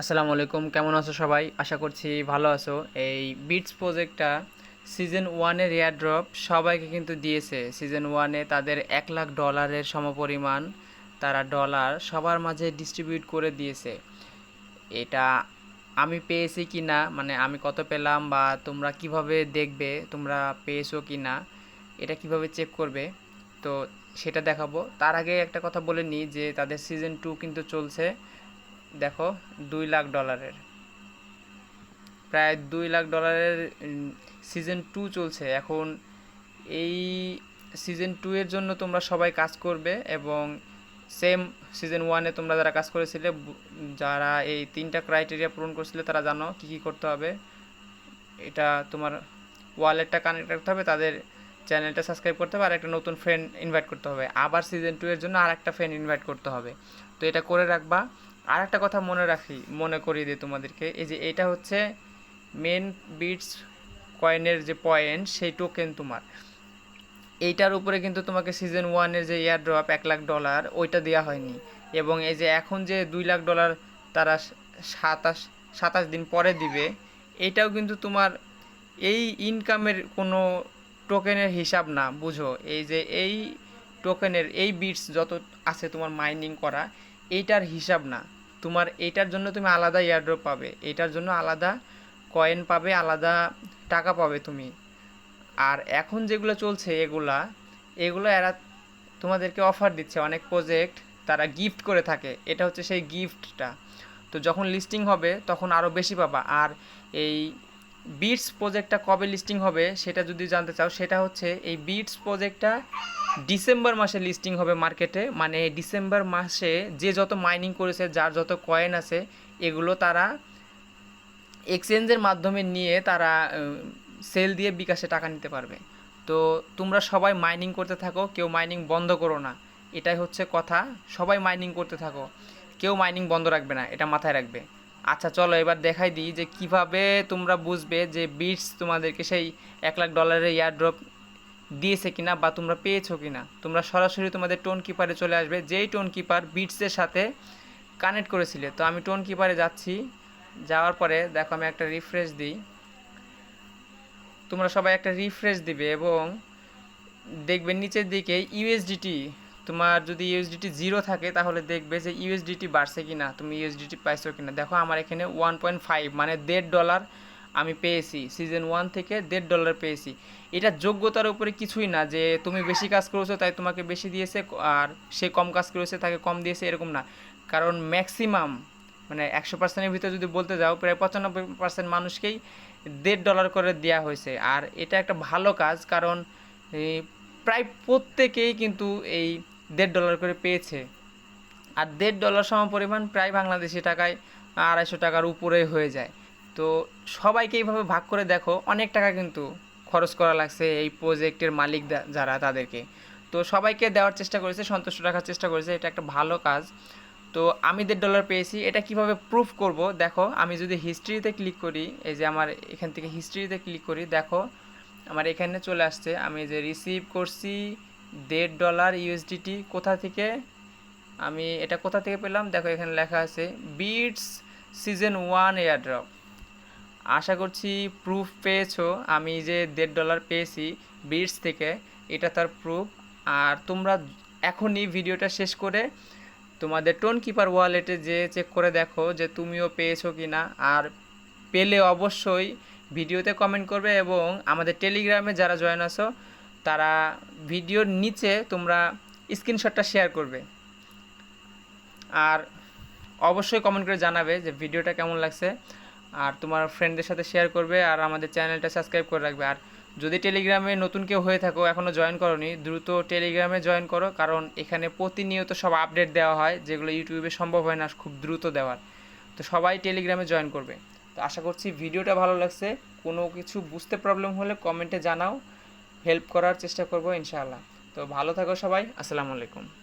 আসসালামু আলাইকুম, কেমন আছো সবাই? আশা করছি ভালো আছো। এই বিটস প্রজেক্টটা সিজন ওয়ানের এয়ার ড্রপ সবাইকে কিন্তু দিয়েছে। সিজন ওয়ানে তাদের এক লাখ ডলারের সমপরিমাণ তারা ডলার সবার মাঝে ডিস্ট্রিবিউট করে দিয়েছে। এটা আমি পেয়েছি কি না মানে আমি কত পেলাম বা তোমরা কীভাবে দেখবে, তোমরা পেয়েছ কি না, এটা কীভাবে চেক করবে, তো সেটা দেখাবো। তার আগে একটা কথা বলে নিই যে তাদের সিজন টু কিন্তু চলছে। দেখো, দুই লাখ ডলারের। প্রায় দুই লাখ ডলারের সিজন টু চলছে। এখন এই সিজন টু এর জন্য তোমরা সবাই কাজ করবে এবং সেম সিজন ওয়ানে তোমরা যারা কাজ করেছিলে যারা এই তিনটা ক্রাইটেরিয়া পূরণ করছিলে, তারা জানো কী কী করতে হবে। এটা তোমার ওয়ালেটটা কানেক্ট রাখতে হবে, তাদের চ্যানেলটা সাবস্ক্রাইব করতে হবে, আর একটা নতুন ফ্রেন্ড ইনভাইট করতে হবে। আবার সিজন টু এর জন্য আর একটা ফ্রেন্ড ইনভাইট করতে হবে। তো এটা করে রাখবা। আর একটা কথা মনে রাখি, মনে করিয়ে দিই তোমাদেরকে, এই যে এটা হচ্ছে মেন বিটস কয়েনের যে পয়েন্ট সেই টোকেন তোমার। এইটার উপরে কিন্তু তোমাকে সিজন ওয়ানের যে এয়ার ড্রপ এক লাখ ডলার ওইটা দেওয়া হয়নি। এবং এই যে এখন যে দুই লাখ ডলার তারা সাতাশ সাতাশ দিন পরে দিবে, এটাও কিন্তু তোমার এই ইনকামের কোনো টোকেনের হিসাব না, বুঝো? এই যে এই টোকেনের এই বিটস যত আছে তোমার মাইনিং করা, এইটার হিসাব না। তোমার এইটার জন্য তুমি আলাদা এয়ারড্রপ পাবে। এইটার জন্য আলাদা কয়েন পাবে, আলাদা টাকা পাবে তুমি। আর এখন যেগুলো চলছে এগুলা, এগুলো এরা তোমাদেরকে অফার দিচ্ছে। অনেক প্রজেক্ট তারা গিফট করে থাকে। এটা হচ্ছে সেই গিফটটা তো যখন লিস্টিং হবে, তখন আরও বেশি পাবা। আর এই বিটস প্রজেক্টটা কবে লিস্টিং হবে, সেটা যদি জানতে চাও, সেটা হচ্ছে এই বিটস প্রজেক্টটা ডিসেম্বর মাসে লিস্টিং হবে মার্কেটে মানে ডিসেম্বর মাসে যে যত মাইনিং করেছে, যার যত কয়েন আছে, এগুলো তারা এক্সচেঞ্জের মাধ্যমে নিয়ে তারা সেল দিয়ে বিকাশে টাকা নিতে পারবে। তো তোমরা সবাই মাইনিং করতে থাকো, কেউ মাইনিং বন্ধ করো না। এটাই হচ্ছে কথা। সবাই মাইনিং করতে থাকো। কেউ মাইনিং বন্ধ রাখবে না, এটা মাথায় রাখবে। আচ্ছা চলো এবার দেখাই দিই যে কীভাবে তোমরা বুঝবে যে বিটস তোমাদেরকে সেই এক লাখ ডলারের এয়ার ড্রপ দিয়েছে কিনা বা তোমরা পেয়েছ কিনা। তোমরা সরাসরি তোমাদের টোন কিপারে চলে আসবে। যেই টোন কিপার বিটসের সাথে কানেক্ট করেছিলে। তো আমি টোন কিপারে যাচ্ছি। যাওয়ার পরে দেখো আমি একটা রিফ্রেশ দিই। তোমরা সবাই একটা রিফ্রেশ দিবে এবং দেখবে নিচের দিকে ইউএসডিটি তোমার যদি ইউএসডিটি জিরো থাকে তাহলে দেখবে যে ইউএসডিটি বাড়ছে কিনা, তুমি ইউএসডিটি পাইছো কিনা। দেখো আমার এখানে ওয়ান পয়েন্ট ফাইভ মানে দেড় ডলার আমি পেয়েছি সিজন ওয়ান থেকে দেড় ডলার পেয়েছি। এটা যোগ্যতার উপরে কিছুই না যে তুমি বেশি কাজ করেছ তাই তোমাকে বেশি দিয়েছে আর সে কম কাজ করেছে তাকে কম দিয়েছে এরকম না। কারণ ম্যাক্সিমাম মানে একশো পার্সেন্টের ভিতরে যদি বলতে যাও, প্রায় পঁচানব্বই পার্সেন্ট মানুষকেই দেড় ডলার করে দেওয়া হয়েছে। আর এটা একটা ভালো কাজ কারণ প্রায় প্রত্যেকেই কিন্তু এই দেড় ডলার করে পেয়েছে। আর দেড় ডলার সম পরিমাণ প্রায় বাংলাদেশি টাকায় আড়াইশো টাকার উপরে হয়ে যায়। তো সবাইকে এইভাবে ভাগ করে দেখো, অনেক টাকা কিন্তু খরচ করা লাগছে এই প্রজেক্টের মালিক যারা, তাদেরকে। তো সবাইকে দেওয়ার চেষ্টা করেছে, সন্তুষ্ট রাখার চেষ্টা করেছে, এটা একটা ভালো কাজ। তো আমি দেড় ডলার পেয়েছি, এটা কীভাবে প্রুফ করব? দেখো, আমি যদি হিস্ট্রিতে ক্লিক করি, এই যে আমার এখান থেকে হিস্ট্রিতে ক্লিক করি, দেখো, আমার এখানে চলে আসছে, আমি যে রিসিভ করছি দেড় ডলার ইউএসডিটি কোথা থেকে? আমি এটা কোথা থেকে পেলাম? দেখো, এখানে লেখা আছে বিটস সিজন ওয়ান এয়ারড্রপ আশা করছি প্রুফ পেয়েছ। আমি যে দেড় ডলার পেয়েছি বিটস থেকে, এটা তার প্রুফ আর তোমরা এখনই ভিডিওটা শেষ করে তোমাদের টোন কিপার ওয়ালেটে যে চেক করে দেখো যে তুমিও পেয়েছ কি না আর পেলে অবশ্যই ভিডিওতে কমেন্ট করবে এবং আমাদের টেলিগ্রামে যারা জয়েন আছো, তারা ভিডিওর নিচে তোমরা স্ক্রিনশটটা শেয়ার করবে। আর অবশ্যই কমেন্ট করে জানাবে যে ভিডিওটা কেমন লাগছে। আর তোমার ফ্রেন্ডদের সাথে শেয়ার করবে আর আমাদের চ্যানেলটা সাবস্ক্রাইব করে রাখবে। আর যদি টেলিগ্রামে নতুন কেউ হয়ে থাকো এখনও জয়েন করনি, দ্রুত টেলিগ্রামে জয়েন করো, কারণ এখানে প্রতিনিয়ত সব আপডেট দেওয়া হয়, যেগুলো ইউটিউবে সম্ভব হয় না, খুব দ্রুত দেওয়ার। তো সবাই টেলিগ্রামে জয়েন করবে। তো আশা করছি ভিডিওটা ভালো লাগছে। কোনো কিছু বুঝতে প্রবলেম হলে কমেন্টে জানাও। হেল্প করার চেষ্টা করব, ইনশাআল্লাহ। তো ভালো থাকো সবাই। আসসালামু আলাইকুম।